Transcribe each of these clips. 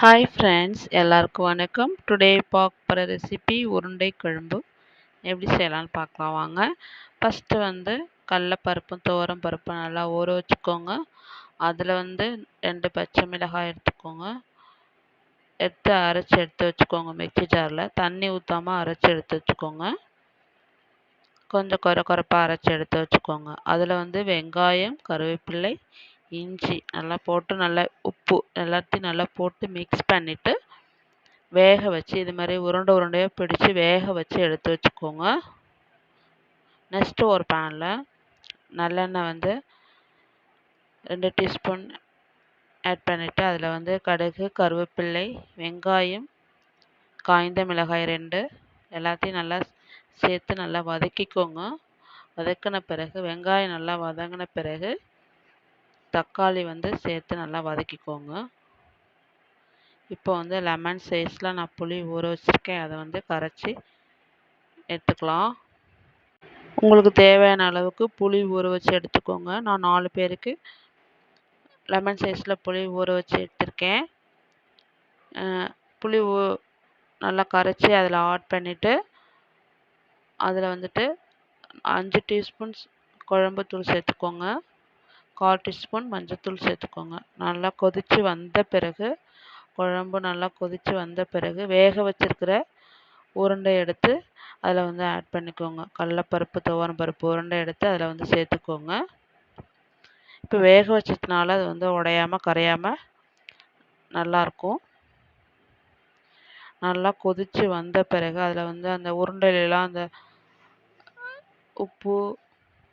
Hi friends எல்லாருக்கும் வணக்கம். Today பார்க்க போகிற ரெசிபி உருண்டை குழம்பு. எப்படி செய்யலாம்னு பார்க்கலாம் வாங்க. ஃபஸ்ட்டு வந்து கடலப்பருப்பும் துவரம் பருப்பும் நல்லா ஊற வச்சுக்கோங்க. அதில் வந்து ரெண்டு பச்சை மிளகாய் எடுத்துக்கோங்க. எடுத்து அரைச்சி எடுத்து வச்சுக்கோங்க மிக்சி ஜாரில் தண்ணி ஊற்றாமல் அரைச்சி எடுத்து வச்சுக்கோங்க. கொஞ்சம் குறை குறைப்பாக அரைச்சி எடுத்து வச்சுக்கோங்க. அதில் வந்து வெங்காயம் கருவேப்பிள்ளை இஞ்சி நல்லா போட்டு நல்லா உப்பு எல்லாத்தையும் நல்லா போட்டு மிக்ஸ் பண்ணிவிட்டு வேக வச்சு இது மாதிரி உருண்டை உருண்டையாக பிடிச்சி வேக வச்சு எடுத்து வச்சுக்கோங்க. நெக்ஸ்ட்டு ஒரு பேனில் நல்லெண்ணெய் வந்து ரெண்டு டீஸ்பூன் ஆட் பண்ணிவிட்டு அதில் வந்து கடுகு கருவேப்பிள்ளை வெங்காயம் காய்ந்த மிளகாய் ரெண்டு எல்லாத்தையும் நல்லா சேர்த்து நல்லா வதக்கிக்கோங்க. வதக்கின பிறகு வெங்காயம் நல்லா வதங்கின பிறகு தக்காளி வந்து சேர்த்து நல்லா வதக்கிக்கோங்க. இப்போ வந்து லெமன் சைஸில் நான் புளி ஊற வச்சுருக்கேன். அதை வந்து கரைச்சி எடுத்துக்கலாம். உங்களுக்கு தேவையான அளவுக்கு புளி ஊற வச்சு எடுத்துக்கோங்க. நான் நாலு பேருக்கு லெமன் சைஸில் புளி ஊற வச்சு எடுத்திருக்கேன். புளி ஊ நல்லா கரைச்சி அதில் ஆட் பண்ணிவிட்டு அதில் வந்துட்டு அஞ்சு டீஸ்பூன் குழம்புத்தூள் சேர்த்துக்கோங்க. கால் டீஸ்பூன் மஞ்சத்தூள் சேர்த்துக்கோங்க. நல்லா கொதித்து வந்த பிறகு குழம்பு நல்லா கொதித்து வந்த பிறகு வேக வச்சுருக்கிற உருண்டை எடுத்து அதில் வந்து ஆட் பண்ணிக்கோங்க. கடலப்பருப்பு துவரம் பருப்பு உருண்டை எடுத்து அதில் வந்து சேர்த்துக்கோங்க. இப்போ வேக வச்சதுனால அது வந்து உடையாமல் கரையாமல் நல்லாயிருக்கும் நல்லா கொதித்து வந்த பிறகு அதில் வந்து அந்த உருண்டையிலலாம் அந்த உப்பு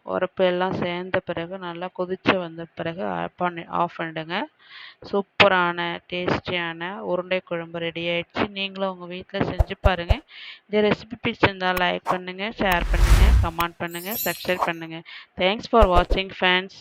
உரப்பு எல்லாம் சேர்ந்த பிறகு நல்லா கொதித்து வந்த பிறகு ஆஃப் பண்ணி ஆஃப் பண்ணிவிடுங்க சூப்பரான டேஸ்டியான உருண்டை குழம்பு ரெடி ஆயிடுச்சு. நீங்களும் உங்கள் வீட்டில் செஞ்சு பாருங்கள் இந்த ரெசிபி பிடிச்சிருந்தால் லைக் பண்ணுங்கள் ஷேர் பண்ணுங்கள் கமெண்ட் பண்ணுங்கள் சப்ஸ்கிரைப் பண்ணுங்கள் தேங்க்ஸ் ஃபார் வாட்சிங் ஃபேன்ஸ்